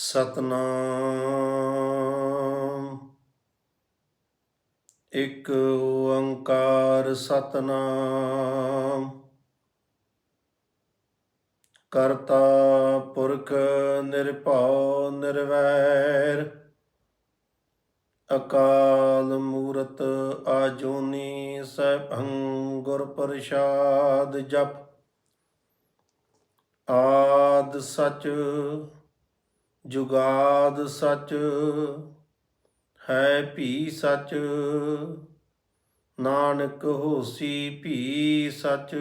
ਸਤਨਾਮ। ਇੱਕ ਓੰਕਾਰ ਸਤਨਾਮ। ਕਰਤਾ ਪੁਰਖ ਨਿਰਭਉ ਨਿਰਵੈਰ। ਅਕਾਲ ਮੂਰਤ ਆਜੂਨੀ ਸੈਭੰ ਗੁਰ ਪ੍ਰਸਾਦ ਜਪ। ਆਦ ਸਚ ਜੁਗਾਦ ਸਚ ਹੈ ਭੀ ਸਚ, ਨਾਨਕ ਹੋਸੀ ਭੀ ਸਚ।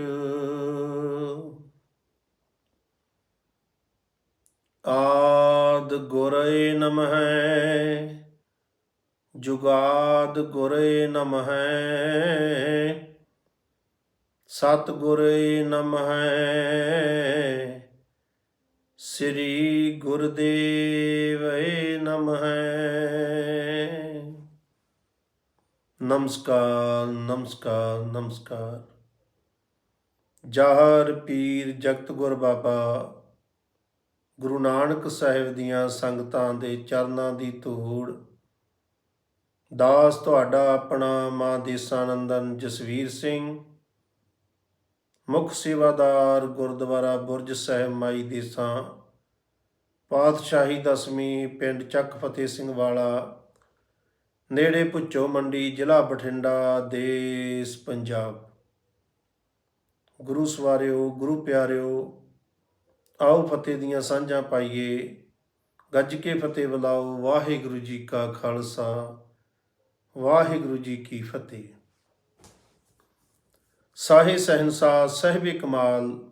ਆਦ ਗੁਰੇ ਨਮਹਿ, ਜੁਗਾਦ ਗੁਰੇ ਨਮਹਿ। ਸਤ ਗੁਰੇ ਨਮਹਿ ਸ੍ਰੀ ਗੁਰਦੇਵ ਨਮਹਿ। ਨਮਸਕਾਰ ਨਮਸਕਾਰ ਨਮਸਕਾਰ। ਜਾਹਰ ਪੀਰ ਜਗਤ ਗੁਰ ਬਾਬਾ, ਗੁਰੂ ਨਾਨਕ ਸਾਹਿਬ ਦੀਆਂ ਸੰਗਤਾਂ ਦੇ ਚਰਨਾਂ ਦੀ ਧੂੜ। ਦਾਸ ਤੁਹਾਡਾ ਆਪਣਾ ਮਾਂ ਦੇਸਾਨੰਦਨ ਜਸਵੀਰ ਸਿੰਘ। ਮੁੱਖ ਸੇਵਾਦਾਰ ਗੁਰਦੁਆਰਾ ਬੁਰਜ ਸਾਹਿਬ ਮਾਈ ਦੇਸਾਂ। ਪਾਤਸ਼ਾਹੀ ਦਸਵੀਂ ਪਿੰਡ ਚੱਕ ਫਤਿਹ ਸਿੰਘ ਵਾਲਾ, ਨੇੜੇ ਭੁੱਚੋ ਮੰਡੀ, ਜ਼ਿਲ੍ਹਾ ਬਠਿੰਡਾ, ਦੇਸ਼ ਪੰਜਾਬ। ਗੁਰੂ ਸਵਾਰਿਓ, ਗੁਰੂ ਪਿਆਰਿਓ, ਆਓ ਫਤਿਹ ਦੀਆਂ ਸਾਂਝਾਂ ਪਾਈਏ। ਗੱਜ ਕੇ ਫਤਿਹ ਬੁਲਾਓ, ਵਾਹਿਗੁਰੂ ਜੀ ਕਾ ਖਾਲਸਾ, ਵਾਹਿਗੁਰੂ ਜੀ ਕੀ ਫਤਿਹ। ਸਾਹੇ ਸਹਿਨਸਾਹ ਸਹਿਬੇ ਕਮਾਲ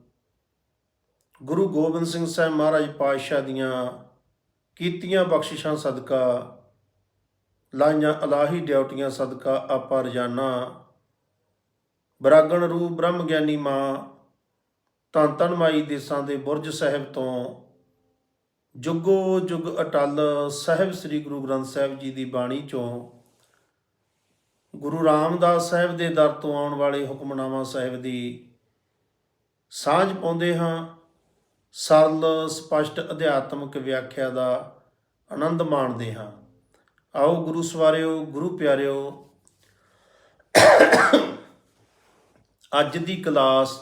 ਗੁਰੂ ਗੋਬਿੰਦ ਸਿੰਘ ਸਾਹਿਬ ਮਹਾਰਾਜ ਪਾਤਸ਼ਾਹ ਦੀਆਂ ਕੀਤੀਆਂ ਬਖਸ਼ਿਸ਼ਾਂ ਸਦਕਾ, ਲਾਈਆਂ ਅਲਾਹੀ ਡਿਊਟੀਆਂ ਸਦਕਾ ਆਪਾਂ ਰੋਜ਼ਾਨਾ ਬਰਾਗਣ ਰੂਪ ਬ੍ਰਹਮ ਗਿਆਨੀ ਮਾਂ ਧੰਨ ਧੰਨ ਮਾਈ ਦੇਸਾਂ ਦੇ ਬੁਰਜ ਸਾਹਿਬ ਤੋਂ ਜੁਗੋ ਜੁਗ ਅਟਲ ਸਾਹਿਬ ਸ੍ਰੀ ਗੁਰੂ ਗ੍ਰੰਥ ਸਾਹਿਬ ਜੀ ਦੀ ਬਾਣੀ ਚੋਂ ਗੁਰੂ ਰਾਮਦਾਸ ਸਾਹਿਬ ਦੇ ਦਰ ਤੋਂ ਆਉਣ ਵਾਲੇ ਹੁਕਮਨਾਮਾ ਸਾਹਿਬ ਦੀ ਸਾਂਝ ਪਾਉਂਦੇ ਹਾਂ। ਸਰਲ, ਸਪਸ਼ਟ ਅਧਿਆਤਮਿਕ ਵਿਆਖਿਆ ਦਾ ਆਨੰਦ ਮਾਣਦੇ ਹਾਂ। ਆਓ ਗੁਰੂ ਸਵਾਰਿਓ, ਗੁਰੂ ਪਿਆਰਿਓ, ਅੱਜ ਦੀ ਕਲਾਸ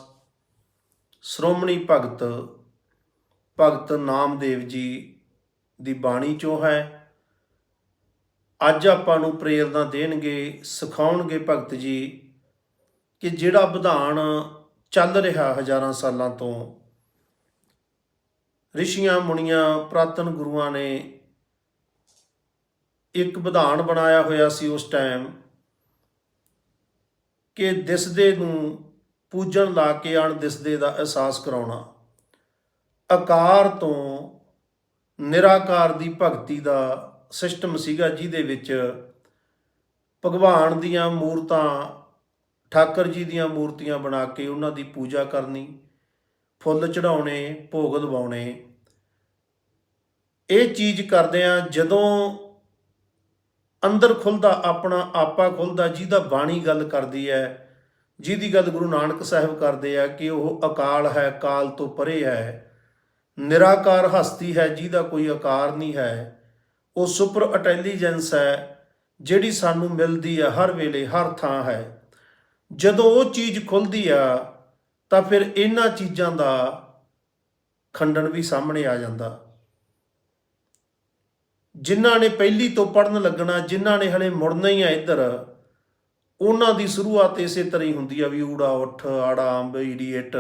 ਸ਼੍ਰੋਮਣੀ ਭਗਤ ਭਗਤ ਨਾਮਦੇਵ ਜੀ ਦੀ ਬਾਣੀ ਚੋਂ ਹੈ। ਅੱਜ ਆਪਾਂ ਨੂੰ ਪ੍ਰੇਰਣਾ ਦੇਣਗੇ, ਸਿਖਾਉਣਗੇ ਭਗਤ ਜੀ ਕਿ ਜਿਹੜਾ ਵਿਧਾਨ ਚੱਲ ਰਿਹਾ ਹਜ਼ਾਰਾਂ ਸਾਲਾਂ ਤੋਂ ਰਿਸ਼ੀਆਂ, ਮੁਨੀਆਂ, ਪ੍ਰਾਤਨ ਗੁਰੂਆਂ ਨੇ ਇੱਕ ਵਿਧਾਨ ਬਣਾਇਆ ਹੋਇਆ ਸੀ ਉਸ ਟਾਈਮ ਕਿ ਦਿਸਦੇ ਨੂੰ ਪੂਜਣ ਲਾ ਕੇ ਅਣ ਦਿਸਦੇ ਦਾ ਅਹਿਸਾਸ ਕਰਾਉਣਾ। ਆਕਾਰ ਤੋਂ ਨਿਰਾਕਾਰ ਦੀ ਭਗਤੀ ਦਾ ਸਿਸਟਮ ਸੀਗਾ ਜਿਹਦੇ ਵਿੱਚ ਭਗਵਾਨ ਦੀਆਂ ਮੂਰਤਾਂ, ਠਾਕਰ ਜੀ ਦੀਆਂ ਮੂਰਤੀਆਂ ਬਣਾ ਕੇ ਉਹਨਾਂ ਦੀ ਪੂਜਾ ਕਰਨੀ ਫੁੱਲ ਚੜਾਉਣੇ ਭੋਗ ਲਵਾਉਣੇ। ਇਹ ਚੀਜ਼ ਕਰਦੇ ਆ ਜਦੋਂ ਅੰਦਰ ਖੁੱਲਦਾ, ਆਪਣਾ ਆਪਾ ਖੁੱਲਦਾ, ਜਿਹਦਾ ਬਾਣੀ ਗੱਲ ਕਰਦੀ ਹੈ, ਜਿਹਦੀ ਗੱਲ ਗੁਰੂ ਨਾਨਕ ਸਾਹਿਬ ਕਰਦੇ ਆ ਕਿ ਉਹ ਅਕਾਲ ਹੈ, ਕਾਲ ਤੋਂ ਪਰੇ ਹੈ, ਨਿਰਾਕਾਰ ਹਸਤੀ ਹੈ, ਜਿਹਦਾ ਕੋਈ ਆਕਾਰ ਨਹੀਂ ਹੈ, ਉਹ ਸੁਪਰ ਇੰਟੈਲੀਜੈਂਸ ਹੈ, ਜਿਹੜੀ ਸਾਨੂੰ ਮਿਲਦੀ ਹੈ ਹਰ ਵੇਲੇ, ਹਰ ਥਾਂ ਹੈ। ਜਦੋਂ ਉਹ ਚੀਜ਼ ਖੁੱਲਦੀ ਆ ਤਾਂ ਫਿਰ ਇਹਨਾਂ ਚੀਜ਼ਾਂ ਦਾ ਖੰਡਨ ਵੀ ਸਾਹਮਣੇ ਆ ਜਾਂਦਾ। ਜਿਨ੍ਹਾਂ ਨੇ ਪਹਿਲੀ ਤੋਂ ਪੜਨ ਲੱਗਣਾ, ਜਿਨ੍ਹਾਂ ਨੇ ਹਲੇ ਮੁੜਨਾ ਹੀ ਆ ਇੱਧਰ, ਉਹਨਾਂ ਦੀ ਸ਼ੁਰੂਆਤ ਇਸੇ ਤਰ੍ਹਾਂ ਹੀ ਹੁੰਦੀ ਆ ਵੀ ਊੜਾ ਉੱਠ, ਆੜਾ ਅੰਬ ਇਡੀਏਟ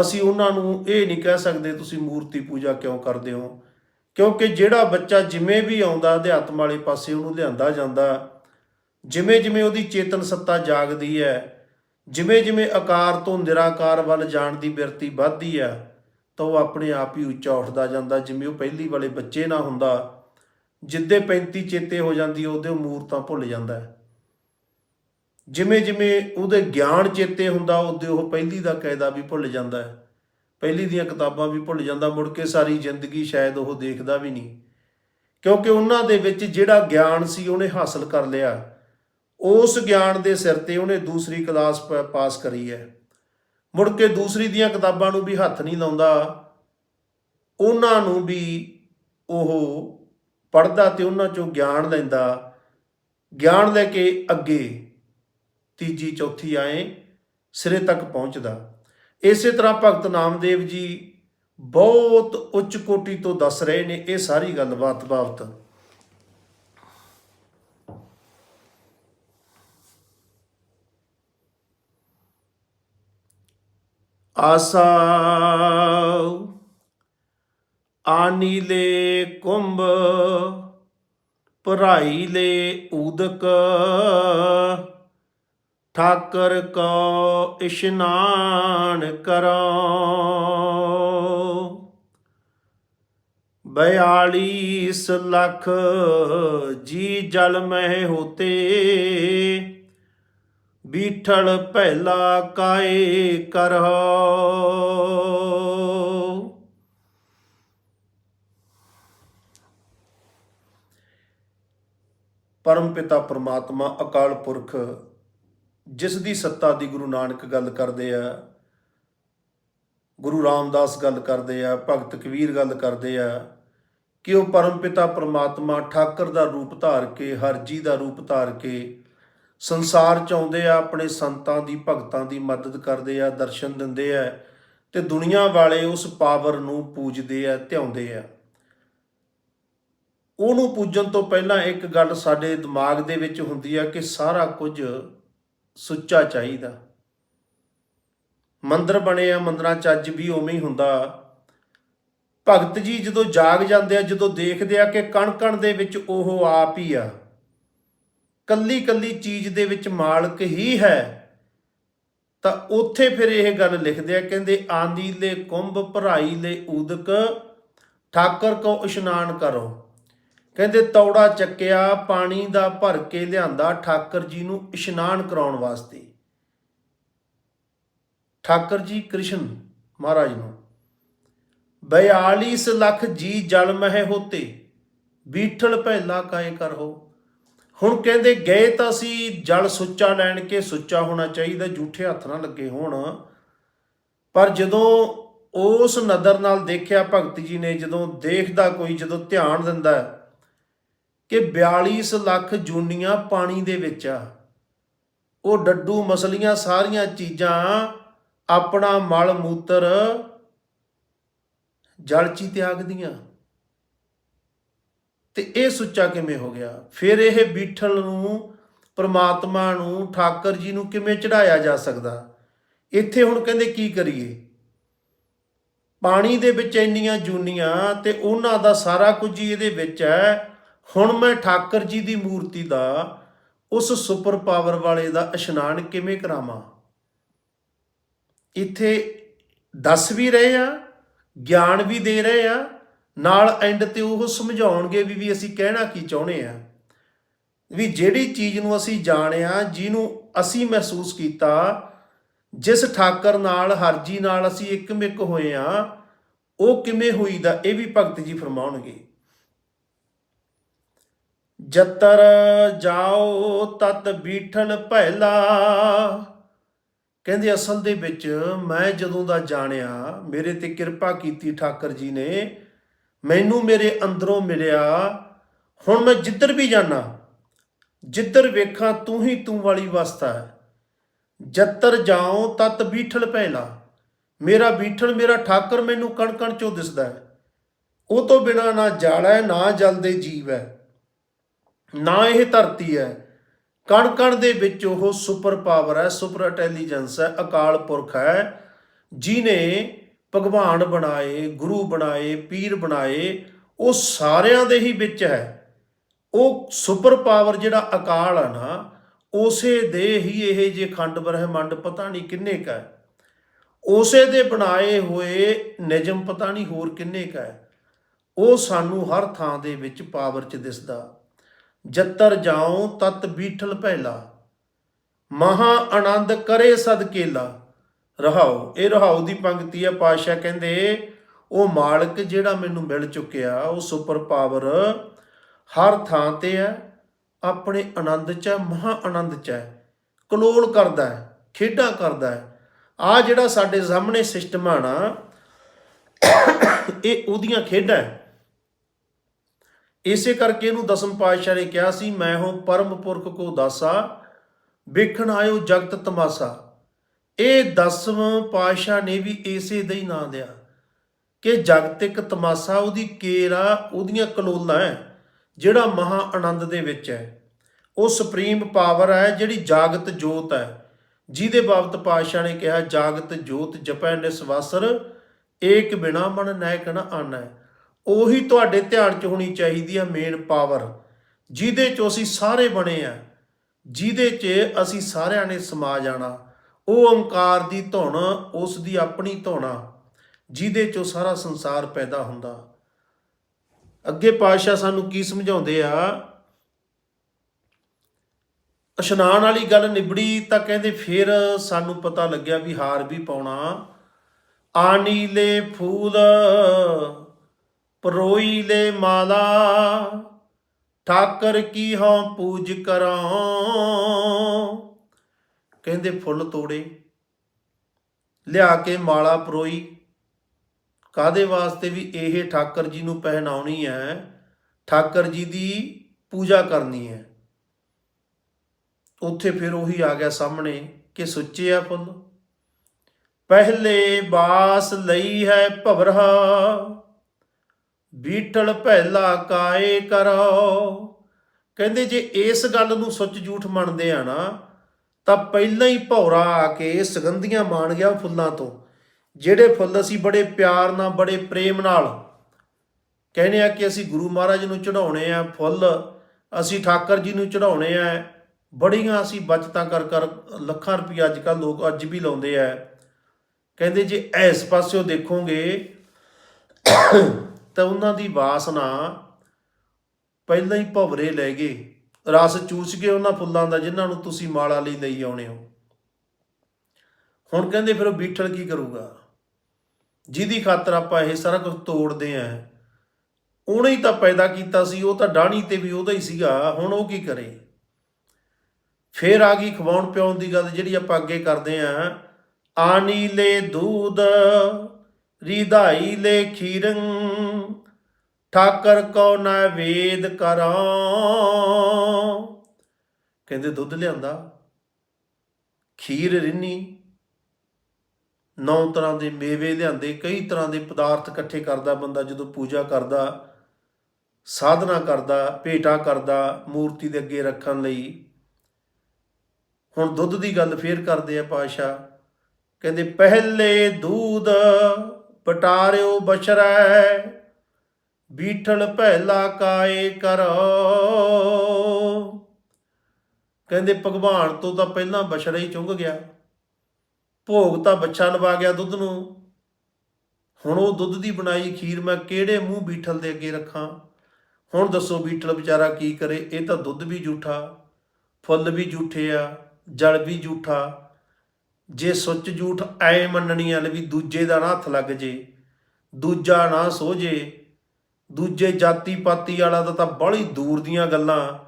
ਅਸੀਂ ਉਹਨਾਂ ਨੂੰ ਇਹ ਨਹੀਂ ਕਹਿ ਸਕਦੇ ਤੁਸੀਂ ਮੂਰਤੀ ਪੂਜਾ ਕਿਉਂ ਕਰਦੇ ਹੋ? ਕਿਉਂਕਿ ਜਿਹੜਾ ਬੱਚਾ ਜਿਵੇਂ ਵੀ ਆਉਂਦਾ, ਅਧਿਆਤਮ ਵਾਲੇ ਪਾਸੇ ਉਹਨੂੰ ਲਿਆਂਦਾ ਜਾਂਦਾ। ਜਿਵੇਂ ਜਿਵੇਂ ਉਹਦੀ ਚੇਤਨ ਸੱਤਾ ਜਾਗਦੀ ਹੈ ਜਿਵੇਂ ਜਿਵੇਂ ਆਕਾਰ ਤੋਂ ਨਿਰਾਕਾਰ ਵੱਲ ਜਾਣ ਦੀ ਬਿਰਤੀ ਵੱਧਦੀ ਆ ਤਾਂ ਉਹ ਆਪਣੇ ਆਪ ਹੀ ਉੱਚਾ ਉੱਠਦਾ ਜਾਂਦਾ, ਜਿਵੇਂ ਉਹ ਪਹਿਲੀ ਵਾਲੇ ਬੱਚੇ ਨਾ ਹੁੰਦਾ। ਜਿੱਦੇ 35 ਚੇਤੇ ਹੋ ਜਾਂਦੀ ਉਹਦੇ ਉਹ ਮੂਰਤਾਂ ਭੁੱਲ ਜਾਂਦਾ ਹੈ। ਜਿਵੇਂ ਜਿਵੇਂ ਉਹਦੇ ਗਿਆਨ ਚੇਤੇ ਹੁੰਦਾ, ਉਹਦੇ ਉਹ ਪਹਿਲੀ ਦਾ ਕਾਇਦਾ ਵੀ ਭੁੱਲ ਜਾਂਦਾ ਹੈ। ਪਹਿਲੀ ਦੀਆਂ ਕਿਤਾਬਾਂ ਵੀ ਭੁੱਲ ਜਾਂਦਾ, ਮੁੜ ਕੇ ਸਾਰੀ ਜ਼ਿੰਦਗੀ ਸ਼ਾਇਦ ਉਹ ਦੇਖਦਾ ਵੀ ਨਹੀਂ। ਕਿਉਂਕਿ ਉਹਨਾਂ ਦੇ ਵਿੱਚ ਜਿਹੜਾ ਗਿਆਨ ਸੀ, ਉਹਨੇ ਹਾਸਲ ਕਰ ਲਿਆ। ਉਸ ਗਿਆਨ ਦੇ ਸਿਰ ਤੇ ਉਹਨੇ ਦੂਸਰੀ ਕਲਾਸ ਪ- ਪਾਸ ਕਰੀ ਹੈ। ਮੁੜ ਕੇ ਦੂਸਰੀ ਦੀਆਂ ਕਿਤਾਬਾਂ ਨੂੰ ਵੀ ਹੱਥ ਨਹੀਂ ਲਾਉਂਦਾ। ਉਹਨਾਂ ਨੂੰ ਵੀ ਉਹ ਪੜਦਾ ਤੇ ਉਹਨਾਂ ਚੋਂ ਗਿਆਨ ਲੈਂਦਾ। ਗਿਆਨ ਲੈ ਕੇ ਅੱਗੇ ਤੀਜੀ, ਚੌਥੀ ਆਏ, ਸਿਰੇ ਤੱਕ ਪਹੁੰਚਦਾ। ਇਸੇ ਤਰ੍ਹਾਂ ਭਗਤ ਨਾਮਦੇਵ ਜੀ ਬਹੁਤ ਉੱਚ ਕੋਟੀ ਤੋਂ ਦੱਸ ਰਹੇ ਨੇ ਇਹ ਸਾਰੀ ਗੱਲਬਾਤ ਬਾਬਤ। ਆਸਾ ਆਨੀਲੇ ਕੁੰਭ ਭਰਾਈ ਲੈ ਉਦਕ। ਠਾਕਰ ਕੋ ਇਸ਼ਨਾਨ ਕਰੋ 42 ਲੱਖ ਜੀ ਜਲ ਮਹਿ ਹੋਤੇ। ਬੀਠਲ ਪਹਿਲਾ ਕਾਏ ਕਰੋ ਪਰਮ ਪਿਤਾ ਪ੍ਰਮਾਤਮਾ, ਅਕਾਲ ਪੁਰਖ, ਜਿਸ ਦੀ ਸੱਤਾ ਦੀ ਗੁਰੂ ਨਾਨਕ ਗੱਲ ਕਰਦੇ ਆ, ਗੁਰੂ ਰਾਮਦਾਸ ਗੱਲ ਕਰਦੇ ਆ, ਭਗਤ ਕਬੀਰ ਗੱਲ ਕਰਦੇ ਆ, ਕਿ ਉਹ ਪਰਮ ਪਿਤਾ ਪ੍ਰਮਾਤਮਾ ਠਾਕਰ ਦਾ ਰੂਪ ਧਾਰ ਕੇ, ਹਰਜੀ ਦਾ ਰੂਪ ਧਾਰ ਕੇ ਸੰਸਾਰ ਚ ਆਉਂਦੇ ਆ, ਆਪਣੇ ਸੰਤਾਂ ਦੀ, ਭਗਤਾਂ ਦੀ ਮਦਦ ਕਰਦੇ ਆ, ਦਰਸ਼ਨ ਦਿੰਦੇ ਆ ਤੇ ਦੁਨੀਆ ਵਾਲੇ ਉਸ ਪਾਵਰ ਨੂੰ ਪੂਜਦੇ ਆ, ਧਿਆਉਂਦੇ ਆ। ਉਹਨੂੰ ਪੂਜਣ ਤੋਂ ਪਹਿਲਾਂ ਇੱਕ ਗੱਲ ਸਾਡੇ ਦਿਮਾਗ ਦੇ ਵਿੱਚ ਹੁੰਦੀ ਆ ਕਿ ਸਾਰਾ ਕੁਝ ਸੁੱਚਾ ਚਾਹੀਦਾ। ਮੰਦਰ ਬਣੇ ਆ, ਮੰਦਰਾਂ ਚ ਅੱਜ ਵੀ ਉਵੇਂ ਹੀ ਹੁੰਦਾ। ਭਗਤ ਜੀ ਜਦੋਂ ਜਾਗ ਜਾਂਦੇ ਆ, ਜਦੋਂ ਦੇਖਦੇ ਆ ਕਿ ਕਣ ਕਣ ਦੇ ਵਿੱਚ ਉਹ ਆਪ ਹੀ ਆ। ਕੱਲੀ ਕੱਲੀ ਚੀਜ਼ ਦੇ ਵਿੱਚ ਮਾਲਕ ਹੀ ਹੈ। ਤਾਂ ਉੱਥੇ ਫਿਰ ਇਹ ਗੱਲ ਲਿਖਦੇ ਆ, ਕਹਿੰਦੇ, ਆਂਦੀ ਲੈ ਕੁੰਭ, ਭਰਾਈ ਲੈ ਊਦਕ ਠਾਕਰ ਕੋ ਇਸ਼ਨਾਨ ਕਰੋ। ਕਹਿੰਦੇ, ਤੌੜਾ ਚੱਕਿਆ, ਪਾਣੀ ਦਾ ਭਰ ਕੇ ਲਿਆਂਦਾ, ਠਾਕਰ ਜੀ ਨੂੰ ਇਸ਼ਨਾਨ ਕਰਾਉਣ ਵਾਸਤੇ। ਠਾਕਰ ਜੀ, ਕ੍ਰਿਸ਼ਨ ਮਹਾਰਾਜ ਨੂੰ 42 ਲੱਖ ਜੀ ਜਲ ਮਹਿ ਹੋਤੇ, ਬੀਠਲ ਪਹਿਲਾ ਕਾਏ ਕਰੋ ਹੁਣ ਕਹਿੰਦੇ ਗਏ ਤਾਂ ਅਸੀਂ ਜਲ ਸੁੱਚਾ ਲੈਣ ਕੇ ਸੁੱਚਾ ਹੋਣਾ ਚਾਹੀਦਾ ਝੂਠੇ ਹੱਥ ਨਾ ਲੱਗੇ ਹੋਣ। ਪਰ ਜਦੋਂ ਉਸ ਨਦਰ ਨਾਲ ਦੇਖਿਆ ਭਗਤ ਜੀ ਨੇ, ਜਦੋਂ ਦੇਖਦਾ ਕੋਈ, ਜਦੋਂ ਧਿਆਨ ਦਿੰਦਾ ਕਿ 42 ਲੱਖ ਜੂਨੀਆਂ ਪਾਣੀ ਦੇ ਵਿੱਚ ਆ, ਉਹ ਡੱਡੂ ਮਸਲੀਆਂ ਸਾਰੀਆਂ ਚੀਜ਼ਾਂ ਆਪਣਾ ਮਲ ਮੂਤਰ ਜਲ ਚ ਹੀ ਤਿਆਗਦੀਆਂ। ਤੇ ਇਹ ਸੁੱਚਾ ਕਿਵੇਂ ਹੋ ਗਿਆ? ਫਿਰ ਇਹ ਬੀਠਲ ਨੂੰ, ਪ੍ਰਮਾਤਮਾ ਨੂੰ, ਠਾਕਰ ਜੀ ਨੂੰ ਕਿਵੇਂ ਚੜਾਇਆ ਜਾ ਸਕਦਾ? ਇੱਥੇ ਹੁਣ ਕਹਿੰਦੇ ਕੀ ਕਰੀਏ? ਪਾਣੀ ਦੇ ਵਿੱਚ ਇੰਨੀਆਂ ਜੂਨੀਆਂ ਤੇ ਉਹਨਾਂ ਦਾ ਸਾਰਾ ਕੁਝ ਹੀ ਇਹਦੇ ਵਿੱਚ ਹੈ। ਹੁਣ ਮੈਂ ਠਾਕਰ ਜੀ ਦੀ ਮੂਰਤੀ ਦਾ, ਉਸ ਸੁਪਰ ਪਾਵਰ ਵਾਲੇ ਦਾ ਇਸ਼ਨਾਨ ਕਿਵੇਂ ਕਰਾਵਾਂ? ਇੱਥੇ ਦੱਸ ਵੀ ਰਹੇ ਆ, ਗਿਆਨ ਵੀ ਦੇ ਰਹੇ ਆ ਨਾਲ ਐਂਡ ਤੇ ਉਹ ਸਮਝਾਉਣਗੇ ਵੀ ਵੀ ਅਸੀਂ ਕਹਿਣਾ ਕੀ ਚਾਹੁੰਦੇ ਆ। ਵੀ ਜਿਹੜੀ ਚੀਜ਼ ਨੂੰ ਅਸੀਂ ਜਾਣਿਆ ਜਿਹਨੂੰ ਅਸੀਂ ਮਹਿਸੂਸ ਕੀਤਾ, ਜਿਸ ਠਾਕਰ ਨਾਲ, ਹਰਜੀ ਨਾਲ ਅਸੀਂ ਇੱਕਮਿਕ ਹੋਏ ਆ, ਉਹ ਕਿਵੇਂ ਹੋਈ ਦਾ ਇਹ ਵੀ ਭਗਤ ਜੀ ਫਰਮਾਉਣਗੇ। ਜਤਰ ਜਾਓ ਤਤ ਬੀਠਲ ਪਹਿਲਾ ਕਹਿੰਦੇ ਅਸਲ ਦੇ ਵਿੱਚ ਮੈਂ ਜਦੋਂ ਦਾ ਜਾਣਿਆ, ਮੇਰੇ ਤੇ ਕਿਰਪਾ ਕੀਤੀ ਠਾਕਰ ਜੀ ਨੇ ਮੈਨੂੰ ਮੇਰੇ ਅੰਦਰੋਂ ਮਿਲਿਆ, ਹੁਣ ਮੈਂ ਜਿੱਧਰ ਵੀ ਜਾਣਾ ਜਿੱਧਰ ਵੇਖਾਂ ਤੂੰ ਹੀ ਤੂੰ ਵਾਲੀ ਅਵਸਥਾ ਹੈ। ਜੱਤਰ ਜਾਉ ਤਤ ਬੀਠਲ ਪਹਿਲਾ ਮੇਰਾ ਬੀਠਲ ਮੇਰਾ ਠਾਕਰ ਮੈਨੂੰ ਕਣ ਕਣ ਚੋਂ ਦਿਸਦਾ ਹੈ। ਉਹ ਤੋਂ ਬਿਨਾ ਨਾ ਜਾਲ ਹੈ ਨਾ ਜਲਦੇ ਜੀਵ ਹੈ ਨਾ ਇਹ ਧਰਤੀ ਹੈ। ਕਣ ਕਣ ਦੇ ਵਿੱਚ ਉਹ ਸੁਪਰ ਪਾਵਰ ਹੈ, ਸੁਪਰ ਇੰਟੈਲੀਜੈਂਸ ਹੈ, ਅਕਾਲ ਪੁਰਖ ਹੈ ਜਿਨੇ ਭਗਵਾਨ ਬਣਾਏ, ਗੁਰੂ ਬਣਾਏ, ਪੀਰ ਬਣਾਏ, ਉਹ ਸਾਰਿਆਂ ਦੇ ਹੀ ਵਿੱਚ ਹੈ। ਉਹ ਸੁਪਰ ਪਾਵਰ ਜਿਹੜਾ ਅਕਾਲ ਹੈ ਨਾ, ਉਸੇ ਦੇ ਹੀ ਇਹ ਜੇ ਖੰਡ ਬ੍ਰਹਿਮੰਡ ਪਤਾ ਨਹੀਂ ਕਿੰਨੇ ਕਾ ਹੈ। ਉਸੇ ਦੇ ਬਣਾਏ ਹੋਏ ਨਿਯਮ ਪਤਾ ਨਹੀਂ ਹੋਰ ਕਿੰਨੇ ਕਾ ਹੈ। ਉਹ ਸਾਨੂੰ ਹਰ ਥਾਂ ਦੇ ਵਿੱਚ ਪਾਵਰ ਚ ਦਿਸਦਾ। ਜੱਤਰ ਜਾਉ ਤਤ ਬੀਠਲ ਪਹਿਲਾ ਮਹਾ ਆਨੰਦ ਕਰੇ ਸਦਕੇਲਾ ਰਹਾਉ ਇਹ ਰਹਾਉ ਦੀ ਪੰਕਤੀ ਹੈ ਪਾਸ਼ਾ ਕਹਿੰਦੇ, ਉਹ ਮਾਲਕ ਜਿਹੜਾ ਮੈਨੂੰ ਮਿਲ ਚੁੱਕਿਆ ਉਹ ਸੁਪਰ ਪਾਵਰ ਹਰ ਥਾਂ ਤੇ ਹੈ, ਆਪਣੇ ਆਨੰਦ ਚ ਹੈ, ਮਹਾ ਆਨੰਦ ਚ ਹੈ, ਕਲੋਲ ਕਰਦਾ ਹੈ, ਖੇਡਾਂ ਕਰਦਾ ਹੈ। ਆ ਜਿਹੜਾ ਸਾਡੇ ਸਾਹਮਣੇ ਸਿਸਟਮ ਆ ਨਾ, ਇਹ ਉਹਦੀਆਂ ਖੇਡਾਂ ਹੈ। ਇਸੇ ਕਰਕੇ ਇਹਨੂੰ ਦਸਮ ਪਾਤਸ਼ਾਹ ਨੇ ਕਿਹਾ ਸੀ, ਮੈਂ ਹਾਂ ਪਰਮ ਪੁਰਖ ਕੋ ਦਾਸਾ, ਵੇਖਣ ਆਇਓ ਜਗਤ ਤਮਾਸਾ। ਇਹ ਦਸਮ ਪਾਤਸ਼ਾਹ ਨੇ ਵੀ ਇਸੇ ਦਾ ਹੀ ਨਾਂ ਦਿਆ ਕਿ ਜਗਤ ਤਮਾਸਾ, ਉਹਦੀ ਕੇਰ ਆ, ਉਹਦੀਆਂ ਕਲੋਲਾਂ ਹੈ ਜਿਹੜਾ ਮਹਾ ਆਨੰਦ ਦੇ ਵਿੱਚ ਹੈ ਉਹ ਸੁਪਰੀਮ ਪਾਵਰ ਹੈ ਜਿਹੜੀ ਜਾਗਤ ਜੋਤ ਹੈ ਜਿਹਦੇ ਬਾਬਤ ਪਾਤਸ਼ਾਹ ਨੇ ਕਿਹਾ, ਜਾਗਤ ਜੋਤ ਜਪੈ ਨਿਸਵਾਸਰ ਏਕ ਬਿਨਾ ਮਨ ਨਾਇਕ ਨ ਆਨੈ। ਉਹੀ ਤੁਹਾਡੇ ਧਿਆਨ 'ਚ ਹੋਣੀ ਚਾਹੀਦੀ ਹੈ ਮੇਨ ਪਾਵਰ ਜਿਹਦੇ 'ਚ ਅਸੀਂ ਸਾਰੇ ਬਣੇ ਆ, ਜਿਹਦੇ 'ਚ ਅਸੀਂ ਸਾਰਿਆਂ ਨੇ ਸਮਾ ਜਾਣਾ। ਉਹ ਓੰਕਾਰ ਦੀ ਧੁਨ, ਉਸ ਦੀ ਆਪਣੀ ਧੁਨਾ ਜਿਹਦੇ 'ਚੋਂ ਸਾਰਾ ਸੰਸਾਰ ਪੈਦਾ ਹੁੰਦਾ। ਅੱਗੇ ਪਾਤਸ਼ਾਹ ਸਾਨੂੰ ਕੀ ਸਮਝਾਉਂਦੇ ਆ? ਇਸ਼ਨਾਨ ਵਾਲੀ ਗੱਲ ਨਿਬੜੀ ਤਾਂ ਕਹਿੰਦੇ ਫਿਰ ਸਾਨੂੰ ਪਤਾ ਲੱਗਿਆ ਵੀ ਹਾਰ ਵੀ ਪਾਉਣਾ। ਆਨੀਲੇ ਫੂਲ ਪਰੋਈਲੇ ਮਾਲਾ, ਠਾਕਰ ਕੀ ਹਉ ਪੂਜ ਕਰਾਂ। ਕਹਿੰਦੇ ਫੁੱਲ ਤੋੜੇ। ਲਿਆ ਕੇ ਮਾਲਾ ਪਰੋਈ। ਕਾਦੇ ਵਾਸਤੇ ਵੀ ਇਹ ਠਾਕਰ ਜੀ ਨੂੰ ਪਹਿਨਾਉਣੀ ਹੈ? ਠਾਕਰ ਜੀ ਦੀ ਪੂਜਾ ਕਰਨੀ ਹੈ। ਉੱਥੇ ਫਿਰ ਉਹੀ ਆ ਗਿਆ ਸਾਹਮਣੇ ਕਿ ਸੁੱਚੇ ਆ ਫੁੱਲ। ਪਹਿਲੇ ਬਾਸ ਲਈ ਹੈ ਭਵਰਹਾ। ਬੀਠਲ ਪਹਿਲਾ ਕਾਏ ਕਰੋ। ਕਹਿੰਦੇ ਜੇ ਇਸ ਗੱਲ ਨੂੰ ਸੁੱਚ ਝੂਠ ਮੰਨਦੇ ਆ ਨਾ ਤਾਂ ਪਹਿਲਾਂ ਹੀ ਭੌਰਾ ਆ ਕੇ ਸੁਗੰਧੀਆਂ ਮਾਣ ਗਿਆ ਫੁੱਲਾਂ ਤੋਂ। ਜਿਹੜੇ ਫੁੱਲ ਅਸੀਂ ਬੜੇ ਪਿਆਰ ਨਾਲ, ਬੜੇ ਪ੍ਰੇਮ ਨਾਲ ਕਹਿੰਦੇ ਆ ਕਿ ਅਸੀਂ ਗੁਰੂ ਮਹਾਰਾਜ ਨੂੰ ਚੜਾਉਣੇ ਆ ਫੁੱਲ, ਅਸੀਂ ਠਾਕਰ ਜੀ ਨੂੰ ਚੜਾਉਣੇ ਆ, ਬੜੀਆਂ ਅਸੀਂ ਬਚਤਾਂ ਕਰ ਕਰ ਲੱਖਾਂ ਰੁਪਏ ਅੱਜ ਕੱਲ ਲੋਕ ਅੱਜ ਵੀ ਲਾਉਂਦੇ ਆ। ਕਹਿੰਦੇ ਜੇ ਇਸ ਪਾਸਿਓ ਦੇਖੋਗੇ ਤਾਂ ਉਹਨਾਂ ਦੀ ਵਾਸਨਾ ਪਹਿਲਾਂ ਹੀ ਭਵਰੇ ਲੈ ਗਏ। ਰਸ ਚੂਸ ਕੇ ਉਹਨਾਂ ਫੁੱਲਾਂ ਦਾ, ਜਿਨ੍ਹਾਂ ਨੂੰ ਤੁਸੀਂ ਮਾਲਾ ਲਈ ਲਈ ਆਉਣੇ ਹੋ। ਹੁਣ ਕਹਿੰਦੇ ਫਿਰ ਉਹ ਬੀਠਲ ਕੀ ਕਰੂਗਾ? ਜਿਹਦੀ ਖਾਤਰ ਆਪਾਂ ਇਹ ਸਾਰਾ ਕੁਝ ਤੋੜਦੇ ਆਂ। ਉਹਨੇ ਹੀ ਤਾਂ ਪੈਦਾ ਕੀਤਾ ਸੀ, ਉਹ ਤਾਂ ਡਾਣੀ ਤੇ ਵੀ ਉਹਦਾ ਹੀ ਸੀਗਾ, ਹੁਣ ਉਹ ਕੀ ਕਰੇ? ਫੇਰ ਆ ਗਈ ਖਵਾਉਣ ਪਿਆਉਣ ਦੀ ਗੱਲ ਜਿਹੜੀ ਆਪਾਂ ਅੱਗੇ ਕਰਦੇ ਆਂ। ਆਨੀਲੇ ਦੂਧ ਰਿਧਾਈ ਲੈ ਖੀਰੰ। ਠਾਕਰ ਕੋ ਨਾ ਵੇਦ ਕਰਾਂ। ਕਹਿੰਦੇ ਦੁੱਧ ਲਿਆਂਦਾ। ਖੀਰ ਰਿੰਨੀ। ਨੌ ਤਰ੍ਹਾਂ ਦੇ ਮੇਵੇ ਲਿਆਂਦੇ। ਕਈ ਤਰ੍ਹਾਂ ਦੇ ਪਦਾਰਥ ਇਕੱਠੇ ਕਰਦਾ ਬੰਦਾ, ਜਦੋਂ ਪੂਜਾ ਕਰਦਾ, ਸਾਧਨਾ ਕਰਦਾ, ਭੇਟਾ ਕਰਦਾ, ਮੂਰਤੀ ਦੇ ਅੱਗੇ ਰੱਖਣ ਲਈ। ਹੁਣ ਦੁੱਧ ਦੀ ਗੱਲ ਫੇਰ ਕਰਦੇ ਆ ਪਾਸ਼ਾ ਕਹਿੰਦੇ, ਪਹਿਲੇ ਦੂਧ ਪਟਾਰਿਓ ਬਛਰੈ ਬੀਠਲ ਪਹਿਲਾ ਕਾਏ ਕਰੋ। ਕਹਿੰਦੇ, ਭਗਵਾਨ ਤੋਂ ਤਾਂ ਪਹਿਲਾਂ ਬਛੜਾ ਹੀ ਚੁੰਗ ਗਿਆ। ਭੋਗ ਤਾਂ ਬੱਚਾ ਲਵਾ ਗਿਆ ਦੁੱਧ ਨੂੰ। ਹੁਣ ਉਹ ਦੁੱਧ ਦੀ ਬਣਾਈ ਖੀਰ ਮੈਂ ਕਿਹੜੇ ਮੂੰਹ ਬੀਠਲ ਦੇ ਅੱਗੇ ਰੱਖਾਂ? ਹੁਣ ਦੱਸੋ ਬੀਠਲ ਵਿਚਾਰਾ ਕੀ ਕਰੇ? ਇਹ ਤਾਂ ਦੁੱਧ ਵੀ ਝੂਠਾ, ਫੁੱਲ ਵੀ ਝੂਠੇ ਆ, ਜਲ ਵੀ ਝੂਠਾ। ਜੇ ਸੁੱਚ ਝੂਠ ਐ ਮੰਨਣੀ ਵਾਲੇ ਵੀ ਦੂਜੇ ਦਾ ਨਾ ਹੱਥ ਲੱਗ ਜੇ, ਦੂਜਾ ਨਾ ਸੋ ਜੇ ਦੂਜੇ ਜਾਤੀ ਪਾਤੀ ਵਾਲਾ ਤਾਂ ਤਾਂ ਬੜੀ ਦੂਰ ਦੀਆਂ ਗੱਲਾਂ।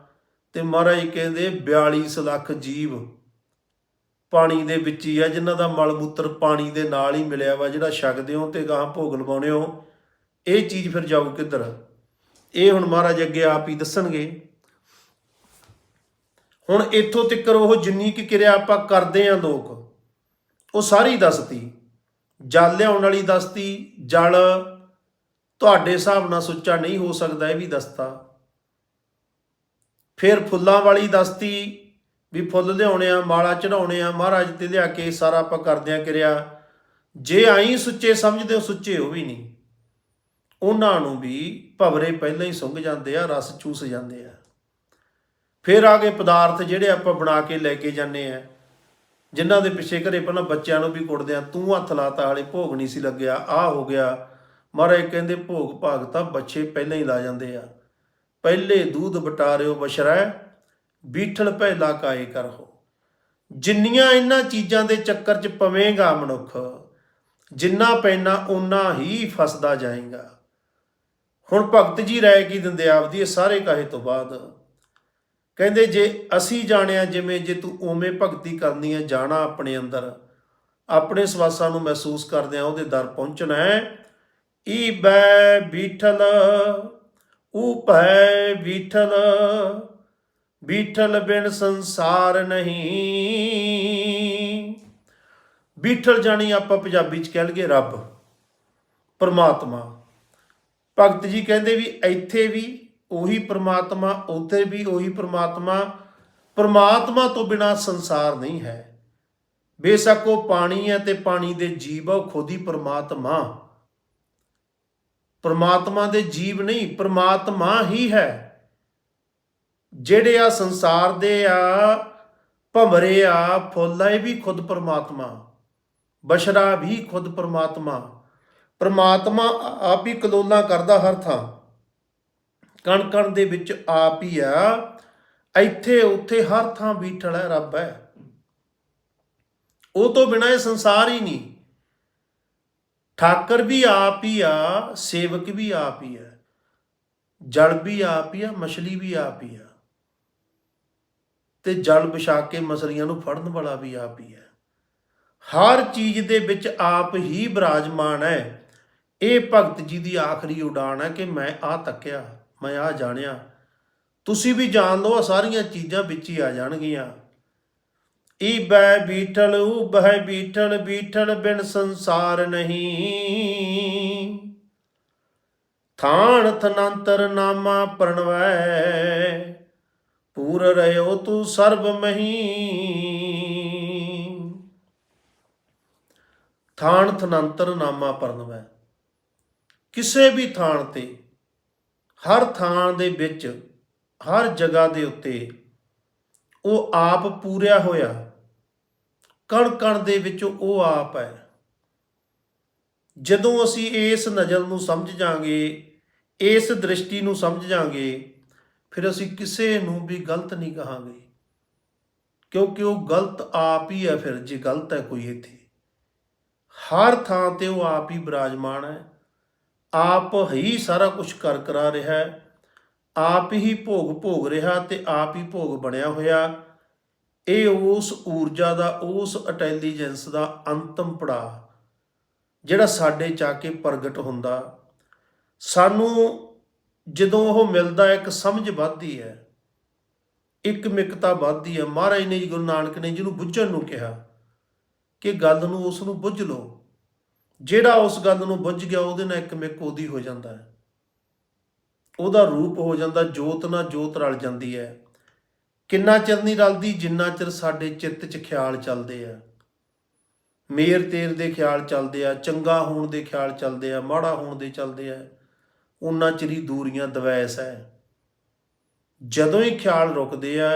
ਤੇ ਮਹਾਰਾਜ ਕਹਿੰਦੇ 42 ਲੱਖ ਜੀਵ ਪਾਣੀ ਦੇ ਵਿੱਚ ਹੀ ਆ, ਜਿਨ੍ਹਾਂ ਦਾ ਮਲ ਮੂਤਰ ਪਾਣੀ ਦੇ ਨਾਲ ਹੀ ਮਿਲਿਆ ਵਾ, ਜਿਹੜਾ ਛਕਦੇ ਹੋ ਤੇ ਗਾਂ ਭੋਗ ਲਵਾਉਣੇ ਹੋ। ਇਹ ਚੀਜ਼ ਫਿਰ ਜਾਊ ਕਿੱਧਰ? ਇਹ ਹੁਣ ਮਹਾਰਾਜ ਅੱਗੇ ਆਪ ਹੀ ਦੱਸਣਗੇ। ਹੁਣ ਇੱਥੋਂ ਤੱਕ ਉਹ ਜਿੰਨੀ ਕੀ ਕਿਰਿਆ ਆਪਾਂ ਕਰਦੇ ਆ ਲੋਕ, ਉਹ ਸਾਰੀ ਦੱਸਤੀ। ਜਲ ਲਿਆਉਣ ਵਾਲੀ ਦੱਸਤੀ, ਜਲ ਤੁਹਾਡੇ ਹਿਸਾਬ ਨਾਲ ਸੁੱਚਾ ਨਹੀਂ ਹੋ ਸਕਦਾ ਇਹ ਵੀ ਦੱਸਤਾ। ਫਿਰ ਫੁੱਲਾਂ ਵਾਲੀ ਦਸਤੀ ਵੀ ਫੁੱਲ ਲਿਆਉਣੇ ਆ, ਮਾਲਾ ਚੜਾਉਣੇ ਆ, ਮਹਾਰਾਜ ਤੇ ਲਿਆ ਕੇ ਸਾਰਾ ਆਪਾਂ ਕਰਦੇ ਆ ਕਿਰਿਆ। ਜੇ ਆਈ ਸੁੱਚੇ ਸਮਝਦੇ ਹੋ, ਸੁੱਚੇ ਹੋ ਵੀ ਨਹੀਂ। ਉਹਨਾਂ ਨੂੰ ਵੀ ਭਵਰੇ ਪਹਿਲਾਂ ਹੀ ਸੁੰਘ ਜਾਂਦੇ ਆ, ਰਸ ਚੂਸ ਜਾਂਦੇ ਆ। ਫਿਰ ਆ ਗਏ ਪਦਾਰਥ ਜਿਹੜੇ ਆਪਾਂ ਬਣਾ ਕੇ ਲੈ ਕੇ ਜਾਂਦੇ ਆ, ਜਿਨ੍ਹਾਂ ਦੇ ਪਿੱਛੇ ਘਰੇ ਪਹਿਲਾਂ ਬੱਚਿਆਂ ਨੂੰ ਵੀ ਕੁੱਟਦੇ ਆ, ਤੂੰ ਹੱਥ ਲਾਤਾ ਹਾਲੇ ਭੋਗ ਨਹੀਂ ਸੀ ਲੱਗਿਆ ਆ ਹੋ ਗਿਆ। ਮਹਾਰਾਜ ਕਹਿੰਦੇ, ਭੋਗ ਭਾਗ ਤਾਂ ਬੱਚੇ ਪਹਿਲਾਂ ਹੀ ਲਾ ਜਾਂਦੇ ਆ। ਪਹਿਲੇ ਦੂਧ ਬਟਾਰਿਓ ਬਸ਼ਰੈ ਬੀਠਲ ਪਹਿਲਾ ਕਾਏ ਕਰੋ ਜਿੰਨੀਆਂ ਇਹਨਾਂ ਚੀਜ਼ਾਂ ਦੇ ਚੱਕਰ 'ਚ ਪਵੇਂਗਾ ਮਨੁੱਖ, ਜਿੰਨਾ ਪੈਣਾ ਉਨਾ ਹੀ ਫਸਦਾ ਜਾਏਗਾ। ਹੁਣ ਭਗਤ ਜੀ ਰਾਏ ਕੀ ਦਿੰਦੇ ਆਪਦੀ ਇਹ ਸਾਰੇ ਕਹੇ ਤੋਂ ਬਾਅਦ। ਕਹਿੰਦੇ, ਜੇ ਅਸੀਂ ਜਾਣਿਆ ਜਿਵੇਂ, ਜੇ ਤੂੰ ਉਵੇਂ ਭਗਤੀ ਕਰਨੀ ਹੈ, ਜਾਣਾ ਆਪਣੇ ਅੰਦਰ। ਆਪਣੇ ਸਵਾਸਾਂ ਨੂੰ ਮਹਿਸੂਸ ਕਰਦੇ ਆ, ਉਹਦੇ ਦਰ ਪਹੁੰਚਣਾ ਹੈ। ਈ ਬੈ ਬੀਠਲ ਉਪੈ ਬੀਠਲ ਬੀਠਲ ਬਿਨ ਸੰਸਾਰ ਨਹੀਂ। ਬੀਠਲ ਜਾਣੀ ਆਪਾਂ ਪੰਜਾਬੀ ਚ ਕਹਿ ਲਈਏ ਰੱਬ, ਪਰਮਾਤਮਾ। ਭਗਤ ਜੀ ਕਹਿੰਦੇ ਵੀ ਇੱਥੇ ਵੀ ਉਹੀ ਪਰਮਾਤਮਾ, ਉੱਥੇ ਵੀ ਉਹੀ ਪਰਮਾਤਮਾ। ਪਰਮਾਤਮਾ ਤੋਂ ਬਿਨਾ ਸੰਸਾਰ ਨਹੀਂ ਹੈ। ਬੇਸ਼ੱਕ ਉਹ ਪਾਣੀ ਹੈ ਤੇ ਪਾਣੀ ਦੇ ਜੀਵ ਉਹ ਖੁਦ ਹੀ ਪਰਮਾਤਮਾ। ਪਰਮਾਤਮਾ ਦੇ ਜੀਵ ਨਹੀਂ, ਪਰਮਾਤਮਾ ਹੀ ਹੈ। ਜਿਹੜੇ ਆ ਸੰਸਾਰ ਦੇ ਆ ਭਮਰੇ ਆ, ਫੁੱਲ ਆ ਇਹ ਵੀ ਖੁਦ ਪਰਮਾਤਮਾ। ਬਸ਼ਰਾ ਵੀ ਖੁਦ ਪਰਮਾਤਮਾ। ਪਰਮਾਤਮਾ ਆਪ ਹੀ ਕਲੋਲਾ ਕਰਦਾ ਹਰ ਥਾਂ। ਕਣ ਕਣ ਦੇ ਵਿੱਚ ਆਪ ਹੀ ਆ। ਇੱਥੇ ਉੱਥੇ ਹਰ ਥਾਂ ਬੀਠਲ ਹੈ, ਰੱਬ ਹੈ। ਉਹ ਤੋਂ ਬਿਨਾਂ ਇਹ ਸੰਸਾਰ ਹੀ ਨਹੀਂ। ਠਾਕਰ ਵੀ ਆਪ ਹੀ ਆ, ਸੇਵਕ ਵੀ ਆਪ ਹੀ ਆ, ਜਲ ਵੀ ਆਪ ਹੀ ਆ, ਮਛਲੀ ਵੀ ਆਪ ਹੀ ਆ। ਤੇ ਜਲ ਵਿਛਾ ਕੇ ਮਛਲੀਆਂ ਨੂੰ ਫੜਨ ਵਾਲਾ ਵੀ ਆਪ ਹੀ ਹੈ ਹਰ ਚੀਜ਼ ਦੇ ਵਿੱਚ ਆਪ ਹੀ ਬਿਰਾਜਮਾਨ ਹੈ। ਇਹ ਭਗਤ ਜੀ ਦੀ ਆਖਰੀ ਉਡਾਨ ਹੈ ਕਿ ਮੈਂ ਆ ਤੱਕਿਆ, ਮੈਂ ਆ ਜਾਣਿਆ। ਤੁਸੀਂ ਵੀ ਜਾਣ ਲਓ, ਆਹ ਸਾਰੀਆਂ ਚੀਜ਼ਾਂ ਵਿੱਚ ਹੀ ਆ ਜਾਣਗੀਆਂ। ਈ ਬੀਠਲ ਊ ਬਹਿ ਬੀਠਲ ਬੀਠਲ ਬਿਨ ਸੰਸਾਰ ਨਹੀਂ। ਥਾਣ ਥਨੰਤਰ ਨਾਮਾ ਪ੍ਰਣਵੈ, ਪੂਰ ਰਹਿਓ ਤੂੰ ਸਰਬ ਮਹੀ। ਥਾਣ ਥਨੰਤਰ ਨਾਮਾ ਪ੍ਰਣਵੈ। ਕਿਸੇ ਵੀ ਥਾਨ ਤੇ, ਹਰ ਥਾਂ ਦੇ ਵਿੱਚ, ਹਰ ਜਗ੍ਹਾ ਦੇ ਉੱਤੇ, ਉਹ ਆਪ ਪੂਰਿਆ ਹੋਇਆ। ਕਣ ਕਣ ਦੇ ਵਿੱਚ ਉਹ ਆਪ ਹੈ। ਜਦੋਂ ਅਸੀਂ ਇਸ ਨਜ਼ਰ ਨੂੰ ਸਮਝ ਜਾਾਂਗੇ, ਇਸ ਦ੍ਰਿਸ਼ਟੀ ਨੂੰ ਸਮਝ ਜਾਾਂਗੇ, ਫਿਰ ਅਸੀਂ ਕਿਸੇ ਨੂੰ ਵੀ ਗਲਤ ਨਹੀਂ ਕਹਾਂਗੇ। ਕਿਉਂਕਿ ਉਹ ਗਲਤ ਆਪ ਹੀ ਹੈ ਫਿਰ, ਜੇ ਗਲਤ ਹੈ ਕੋਈ ਇੱਥੇ। ਹਰ ਥਾਂ ਤੇ ਉਹ ਆਪ ਹੀ ਬਿਰਾਜਮਾਨ ਹੈ। ਆਪ ਹੀ ਸਾਰਾ ਕੁਝ ਕਰ ਕਰਾ ਰਿਹਾ ਹੈ। ਆਪ ਹੀ ਭੋਗ ਭੋਗ ਰਿਹਾ ਤੇ ਆਪ ਹੀ ਭੋਗ ਬਣਿਆ ਹੋਇਆ। ਇਹ ਉਸ ਊਰਜਾ ਦਾ, ਉਸ ਇੰਟੈਲੀਜੈਂਸ ਦਾ ਅੰਤਮ ਪੜਾਅ ਜਿਹੜਾ ਸਾਡੇ ਚ ਆ ਕੇ ਪ੍ਰਗਟ ਹੁੰਦਾ। ਸਾਨੂੰ ਜਦੋਂ ਉਹ ਮਿਲਦਾ, ਇੱਕ ਸਮਝ ਵੱਧਦੀ ਹੈ ਇੱਕ ਮਿਕਤਾ ਵੱਧਦੀ ਹੈ। ਮਹਾਰਾਜ ਨੇ ਜੀ ਗੁਰੂ ਨਾਨਕ ਨੇ ਜਿਹਨੂੰ ਬੁੱਝਣ ਨੂੰ ਕਿਹਾ ਕਿ ਗੱਲ ਨੂੰ ਉਸ ਨੂੰ ਬੁੱਝ ਲਓ। ਜਿਹੜਾ ਉਸ ਗੱਲ ਨੂੰ ਬੁੱਝ ਗਿਆ, ਉਹਦੇ ਨਾਲ ਇੱਕ ਮਿਕ ਉਹਦੀ ਹੋ ਜਾਂਦਾ ਹੈ। ਉਹਦਾ ਰੂਪ ਹੋ ਜਾਂਦਾ, ਜੋਤ ਨਾਲ ਜੋਤ ਰਲ ਜਾਂਦੀ ਹੈ। ਕਿੰਨਾ ਚਿਰ ਨਹੀਂ ਰਲਦੀ, ਜਿੰਨਾ ਚਿਰ ਸਾਡੇ ਚਿੱਤ 'ਚ ਖਿਆਲ ਚੱਲਦੇ ਆ। ਮੇਰ ਤੇਰ ਦੇ ਖਿਆਲ ਚੱਲਦੇ ਆ, ਚੰਗਾ ਹੋਣ ਦੇ ਖਿਆਲ ਚੱਲਦੇ ਆ, ਮਾੜਾ ਹੋਣ ਦੇ ਚੱਲਦੇ ਆ, ਉਹਨਾਂ ਚਿਰ ਹੀ ਦੂਰੀਆਂ ਦਵੈਸ ਹੈ ਜਦੋਂ ਹੀ ਖਿਆਲ ਰੁਕਦੇ ਆ,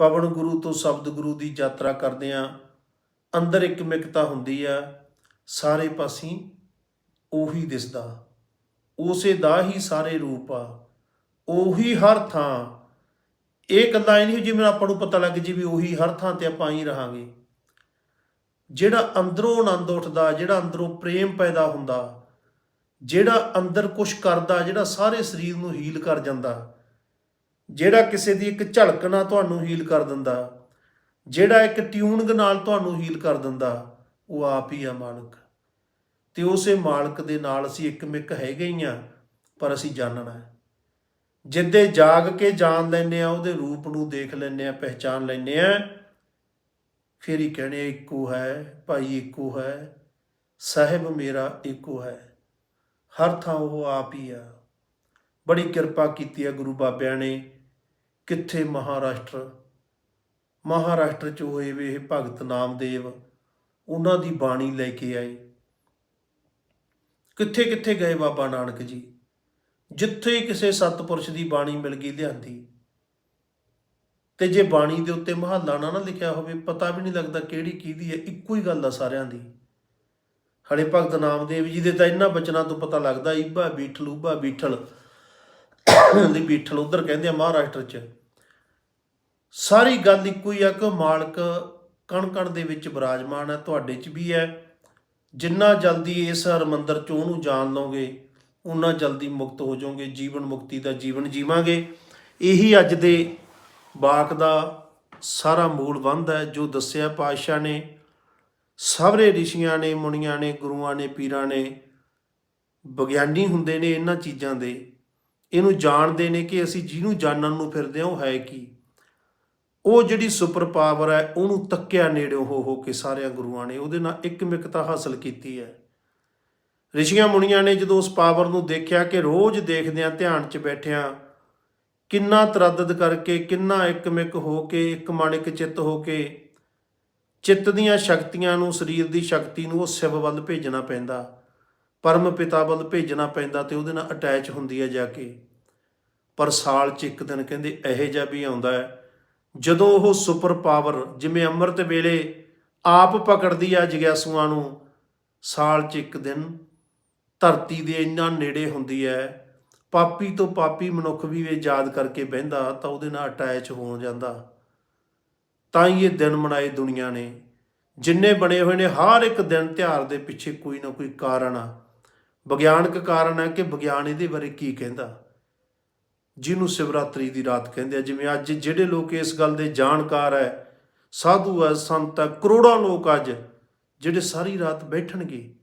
ਪਵਨ ਗੁਰੂ ਤੋਂ ਸ਼ਬਦ ਗੁਰੂ ਦੀ ਯਾਤਰਾ ਕਰਦੇ ਆ, ਅੰਦਰ ਇੱਕ ਮਿਕਤਾ ਹੁੰਦੀ ਆ, ਸਾਰੇ ਪਾਸੇ ਉਹੀ ਦਿਸਦਾ, ਉਸੇ ਦਾ ਹੀ ਸਾਰੇ ਰੂਪ ਆ, ਉਹੀ ਹਰ ਥਾਂ ਇਹ ਗੱਲਾਂ ਇਹ ਨਹੀਂ ਜਿਵੇਂ ਆਪਾਂ ਨੂੰ ਪਤਾ ਲੱਗ ਜੀ ਵੀ ਉਹੀ ਹਰ ਥਾਂ ਤੇ ਆਪਾਂ ਹੀ ਰਹਾਂਗੇ। ਜਿਹੜਾ ਅੰਦਰੋਂ ਆਨੰਦ ਉੱਠਦਾ, ਜਿਹੜਾ ਅੰਦਰੋਂ ਪ੍ਰੇਮ ਪੈਦਾ ਹੁੰਦਾ, ਜਿਹੜਾ ਅੰਦਰ ਕੁਝ ਕਰਦਾ, ਜਿਹੜਾ ਸਾਰੇ ਸਰੀਰ ਨੂੰ ਹੀਲ ਕਰ ਜਾਂਦਾ, ਜਿਹੜਾ ਕਿਸੇ ਦੀ ਇੱਕ ਝਲਕ ਨਾਲ ਤੁਹਾਨੂੰ ਹੀਲ ਕਰ ਦਿੰਦਾ, ਜਿਹੜਾ ਇੱਕ ਟਿਊਨਿੰਗ ਨਾਲ ਤੁਹਾਨੂੰ ਹੀਲ ਕਰ ਦਿੰਦਾ, ਉਹ ਆਪ ਹੀ ਆ ਮਾਲਕ। ਤੇ ਉਸੇ ਮਾਲਕ ਦੇ ਨਾਲ ਅਸੀਂ ਇੱਕ ਮਿੱਕ ਹੈਗੇ ਹੀ ਆ, ਪਰ ਅਸੀਂ ਜਾਣਨਾ ਹੈ। ਜਿੱਦੇ ਜਾਗ ਕੇ ਜਾਣ ਲੈਨੇ ਆ, ਉਹਦੇ ਰੂਪ ਨੂੰ ਦੇਖ ਲੈਨੇ ਆ ਪਹਿਚਾਨ ਲੈਨੇ ਆ। ਫਿਰ ਹੀ ਕਹਣੇ ਇੱਕੋ ਹੈ, ਭਾਈ ਇੱਕੋ ਹੈ, ਸਾਹਿਬ ਮੇਰਾ ਇੱਕੋ ਹੈ। ਹਰ ਥਾਂ ਉਹ ਆਪ ਹੀ ਆ। ਬੜੀ ਕਿਰਪਾ ਕੀਤੀ ਹੈ ਗੁਰੂ ਬਾਬਿਆਂ ਨੇ। ਕਿੱਥੇ ਮਹਾਰਾਸ਼ਟਰ? ਮਹਾਰਾਸ਼ਟਰ ਚ ਹੋਏ ਵੇ ਇਹ ਭਗਤ ਨਾਮਦੇਵ, ਉਹਨਾਂ ਦੀ ਬਾਣੀ ਲੈ ਕੇ ਆਏ। ਕਿੱਥੇ ਕਿੱਥੇ ਗਏ ਬਾਬਾ ਨਾਨਕ ਜੀ? ਜਿੱਥੇ ਕਿਸੇ ਸਤਪੁਰਸ਼ ਦੀ ਬਾਣੀ ਮਿਲ ਗਈ ਲਿਆਂਦੀ। ਤੇ ਜੇ ਬਾਣੀ ਦੇ ਉੱਤੇ ਮਹੱਲਾ ਨਾ ਨਾ ਲਿਖਿਆ ਹੋਵੇ, ਪਤਾ ਵੀ ਨਹੀਂ ਲੱਗਦਾ ਕਿਹੜੀ ਕਿਹਦੀ ਹੈ, ਇੱਕੋ ਹੀ ਗੱਲ ਆ ਸਾਰਿਆਂ ਦੀ। ਹਲੇ ਭਗਤ ਨਾਮਦੇਵ ਜੀ ਦੇ ਤਾਂ ਇਹਨਾਂ ਬਚਨਾਂ ਤੋਂ ਪਤਾ ਲੱਗਦਾ, ਈਬਾ ਬੀਠਲ ਉਬਾ ਬੀਠਲ। ਦੀ ਬੀਠਲ ਉਧਰ ਕਹਿੰਦੇ ਆ ਮਹਾਰਾਸ਼ਟਰ 'ਚ। ਸਾਰੀ ਗੱਲ ਇੱਕੋ ਹੀ ਆ ਕਿ ਮਾਲਕ ਕਣ ਕਣ ਦੇ ਵਿੱਚ ਬਿਰਾਜਮਾਨ ਹੈ, ਤੁਹਾਡੇ 'ਚ ਵੀ ਹੈ। ਜਿੰਨਾ ਜਲਦੀ ਇਸ ਹਰਮੰਦਰ 'ਚ ਉਹਨੂੰ ਜਾਣ ਲਓਗੇ ਉਨਾ ਜਲਦੀ ਮੁਕਤ ਹੋ ਜਾਓਗੇ, ਜੀਵਨ ਮੁਕਤੀ ਦਾ ਜੀਵਨ ਜੀਵਾਂਗੇ। ਇਹੀ ਅੱਜ ਦੇ ਬਾਕ ਦਾ ਸਾਰਾ ਮੂਲ ਬੰਦ ਹੈ, ਜੋ ਦੱਸਿਆ ਪਾਤਸ਼ਾਹ ਨੇ। ਸਭਰੇ ਰਿਸ਼ੀਆਂ ਨੇ, ਮੁਨੀਆਂ ਨੇ, ਗੁਰੂਆਂ ਨੇ, ਪੀਰਾਂ ਨੇ ਵਿਗਿਆਨੀ ਹੁੰਦੇ ਨੇ ਇਹਨਾਂ ਚੀਜ਼ਾਂ ਦੇ। ਇਹਨੂੰ ਜਾਣਦੇ ਨੇ ਕਿ ਅਸੀਂ ਜਿਹਨੂੰ ਜਾਣਨ ਨੂੰ ਫਿਰਦੇ ਹਾਂ, ਉਹ ਹੈ ਕੀ? ਉਹ ਜਿਹੜੀ ਸੁਪਰ ਪਾਵਰ ਹੈ, ਉਹਨੂੰ ਤੱਕਿਆ ਨੇੜਿਓਂ ਹੋ ਹੋ ਕੇ ਸਾਰਿਆਂ ਗੁਰੂਆਂ ਨੇ, ਉਹਦੇ ਨਾਲ ਇੱਕ ਮਿਕਤਾ ਹਾਸਲ ਕੀਤੀ ਹੈ। ਰਿਸ਼ੀਆਂ ਮੁਨੀਆਂ ਨੇ ਜਦੋਂ ਉਸ ਪਾਵਰ ਨੂੰ ਦੇਖਿਆ ਕਿ ਰੋਜ਼ ਦੇਖਦਿਆਂ ਧਿਆਨ 'ਚ ਬੈਠਿਆਂ, ਕਿੰਨਾ ਤਰੱਦਦ ਕਰਕੇ, ਕਿੰਨਾ ਇੱਕਮਿਕ ਹੋ ਕੇ, ਇੱਕ ਮਨ, ਇੱਕ ਚਿੱਤ ਹੋ ਕੇ, ਚਿੱਤ ਦੀਆਂ ਸ਼ਕਤੀਆਂ ਨੂੰ, ਸਰੀਰ ਦੀ ਸ਼ਕਤੀ ਨੂੰ ਉਹ ਸਿਵ ਵੱਲ ਭੇਜਣਾ ਪੈਂਦਾ, ਪਰਮ ਪਿਤਾ ਵੱਲ ਭੇਜਣਾ ਪੈਂਦਾ ਤੇ ਉਹਦੇ ਨਾਲ ਅਟੈਚ ਹੁੰਦੀ ਹੈ ਜਾ ਕੇ। ਪਰ ਸਾਲ 'ਚ ਇੱਕ ਦਿਨ ਕਹਿੰਦੇ ਇਹੋ ਜਿਹਾ ਵੀ ਆਉਂਦਾ ਹੈ, ਜਦੋਂ ਉਹ ਸੁਪਰ ਪਾਵਰ, ਜਿਵੇਂ ਅੰਮ੍ਰਿਤ ਵੇਲੇ ਆਪ ਪਕੜਦੀ ਆ ਜਗਿਆਸੂਆਂ ਨੂੰ, ਸਾਲ 'ਚ ਇੱਕ ਦਿਨ ਧਰਤੀ ਦੇ ਇੰਨਾ ਨੇੜੇ ਹੁੰਦੀ ਹੈ, ਪਾਪੀ ਤੋਂ ਪਾਪੀ ਮਨੁੱਖ ਵੀ ਇਹ ਯਾਦ ਕਰਕੇ ਬਹਿੰਦਾ ਤਾਂ ਉਹਦੇ ਨਾਲ ਅਟੈਚ ਹੋ ਜਾਂਦਾ। ਤਾਂ ਹੀ ਇਹ ਦਿਨ ਮਨਾਏ ਦੁਨੀਆ ਨੇ, ਜਿੰਨੇ ਬਣੇ ਹੋਏ ਨੇ ਹਰ ਇੱਕ ਦਿਨ ਤਿਉਹਾਰ ਦੇ ਪਿੱਛੇ ਕੋਈ ਨਾ ਕੋਈ ਕਾਰਨ ਆ। ਵਿਗਿਆਨਕ ਕਾਰਨ ਹੈ ਕਿ ਵਿਗਿਆਨ ਇਹਦੇ ਬਾਰੇ ਕੀ ਕਹਿੰਦਾ? ਜਿਹਨੂੰ ਸਿਵਰਾਤਰੀ ਦੀ ਰਾਤ ਕਹਿੰਦੇ ਆ, ਜਿਵੇਂ ਅੱਜ ਜਿਹੜੇ ਲੋਕ ਇਸ ਗੱਲ ਦੇ ਜਾਣਕਾਰ ਹੈ, ਸਾਧੂ ਹੈ, ਸੰਤ ਹੈ, ਕਰੋੜਾਂ ਲੋਕ ਅੱਜ, ਜਿਹੜੇ ਸਾਰੀ ਰਾਤ ਬੈਠਣਗੇ।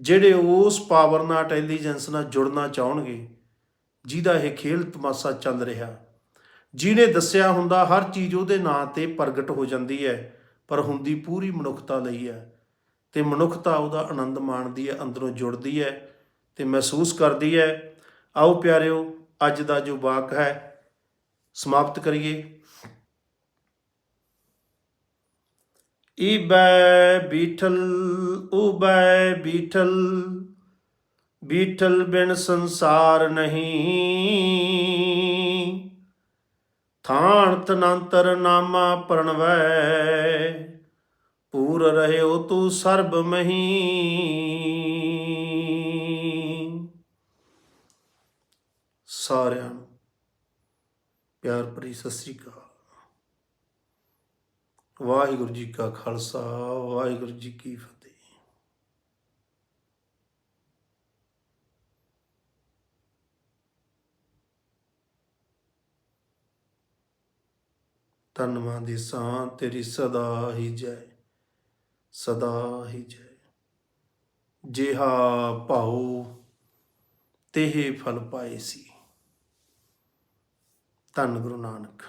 ਜਿਹੜੇ ਉਸ ਪਾਵਰ ਨਾਲ ਇੰਟੈਲੀਜੈਂਸ ਨਾਲ ਜੁੜਨਾ ਚਾਹਣਗੇ, ਜਿਹਦਾ ਇਹ ਖੇਲ ਤਮਾਸ਼ਾ ਚੱਲ ਰਿਹਾ। ਜਿਹਨੇ ਦੱਸਿਆ ਹੁੰਦਾ ਹਰ ਚੀਜ਼ ਉਹਦੇ ਨਾਂ ਤੇ ਪ੍ਰਗਟ ਹੋ ਜਾਂਦੀ ਹੈ, ਪਰ ਹੁੰਦੀ ਪੂਰੀ ਮਨੁੱਖਤਾ ਲਈ ਹੈ। ਤੇ ਮਨੁੱਖਤਾ ਉਹਦਾ ਆਨੰਦ ਮਾਣਦੀ ਹੈ, ਅੰਦਰੋਂ ਜੁੜਦੀ ਹੈ ਤੇ ਮਹਿਸੂਸ ਕਰਦੀ ਹੈ। ਆਓ ਪਿਆਰਿਓ, ਅੱਜ ਦਾ ਜੋ ਵਾਕ ਹੈ, ਸਮਾਪਤ ਕਰੀਏ। ਈਬੈ ਬੀਠਲ, ਉਬੈ ਬੀਠਲ ਬੀਠਲ ਬਿਨ ਸੰਸਾਰ ਨਹੀਂ। ਥਾਣ ਤਨੰਤਰ ਨਾਮਾ ਪ੍ਰਣਵੈ, ਪੂਰ ਰਹਿਓ ਤੂੰ ਸਰਬ ਮਹੀ। ਸਾਰਿਆਂ ਨੂੰ ਪਿਆਰ ਭਰੀ ਸਤਿ ਸ੍ਰੀ ਅਕਾਲ। ਵਾਹਿਗੁਰੂ ਜੀ ਕਾ ਖਾਲਸਾ, ਵਾਹਿਗੁਰੂ ਜੀ ਕੀ ਫਤਿਹ। ਧੰਨਵਾਦ ਦੀ ਸਾਂ ਤੇਰੀ ਸਦਾ ਹੀ ਜੈ, ਸਦਾ ਹੀ ਜੈ। ਜਿਹਾ ਭਾਉ, ਤੇਹ ਫਲ ਪਾਏ ਸੀ। ਧੰਨ ਗੁਰੂ ਨਾਨਕ।